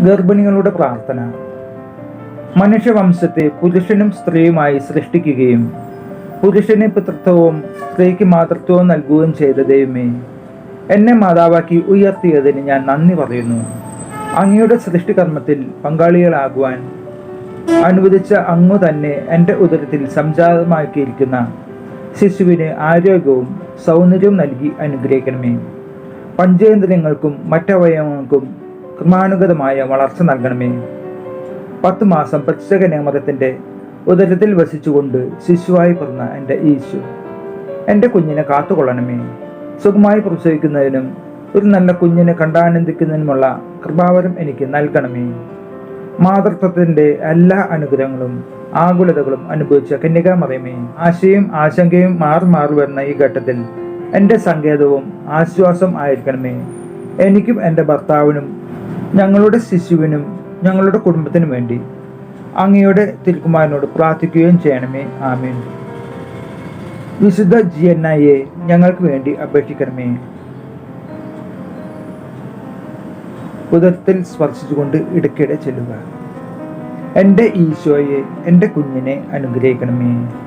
ഗർഭിണികളുടെ പ്രാർത്ഥന. മനുഷ്യവംശത്തെ പുരുഷനും സ്ത്രീയുമായി സൃഷ്ടിക്കുകയും പുരുഷന് പിതൃത്വവും സ്ത്രീക്ക് മാതൃത്വവും നൽകുകയും ചെയ്ത ദൈവമേ എന്നെ മാതാവാക്കി ഉയർത്തിയതിന് ഞാൻ നന്ദി പറയുന്നു. അങ്ങയുടെ സൃഷ്ടികർമ്മത്തിൽ പങ്കാളികളാകുവാൻ അനുവദിച്ച അങ്ങു തന്നെ എന്റെ ഉദരത്തിൽ സംജാതമാക്കിയിരിക്കുന്ന ശിശുവിന് ആരോഗ്യവും സൗന്ദര്യവും നൽകി അനുഗ്രഹിക്കണമേ. പഞ്ചേന്ദ്രിയങ്ങൾക്കും മറ്റവയവങ്ങൾക്കും ക്രമാനുഗതമായ വളർച്ച നൽകണമേ. പത്ത് മാസം പ്രത്യേക പ്രത്യേകനിയമതത്തിന്റെ ഉദരത്തിൽ വസിച്ചുകൊണ്ട് ശിശുവായി പിറന്ന എന്റെ ഈശു എന്റെ കുഞ്ഞിനെ കാത്തുകൊള്ളണമേ. സുഖമായി പ്രസവിക്കുന്നതിനും ഒരു നല്ല കുഞ്ഞിനെ കണ്ടാനന്ദിക്കുന്നതിനുമുള്ള കൃപാവരം എനിക്ക് നൽകണമേ. മാതൃത്വത്തിന്റെ എല്ലാ അനുഗ്രഹങ്ങളും ആകുലതകളും അനുഭവിച്ച കന്യകാമറിയമേ ആശയും ആശങ്കയും മാറി മാറി വരുന്ന ഈ ഘട്ടത്തിൽ എന്റെ സങ്കേതവും ആശ്വാസം ആയിരിക്കണമേ. എനിക്കും എന്റെ ഭർത്താവിനും ഞങ്ങളുടെ ശിശുവിനും ഞങ്ങളുടെ കുടുംബത്തിനും വേണ്ടി അങ്ങയുടെ തിരുക്കുമാരനോട് പ്രാർത്ഥിക്കുകയും ചെയ്യണമേ. ആമേൻ. വിശുദ്ധ ജി എൻ ഐയെ ഞങ്ങൾക്ക് വേണ്ടി അപേക്ഷിക്കണമേ. ഉദരത്തിൽ സ്പർശിച്ചുകൊണ്ട് ഇടയ്ക്കിടെ ചെല്ലുക. എന്റെ ഈശോയെ എന്റെ കുഞ്ഞിനെ അനുഗ്രഹിക്കണമേ.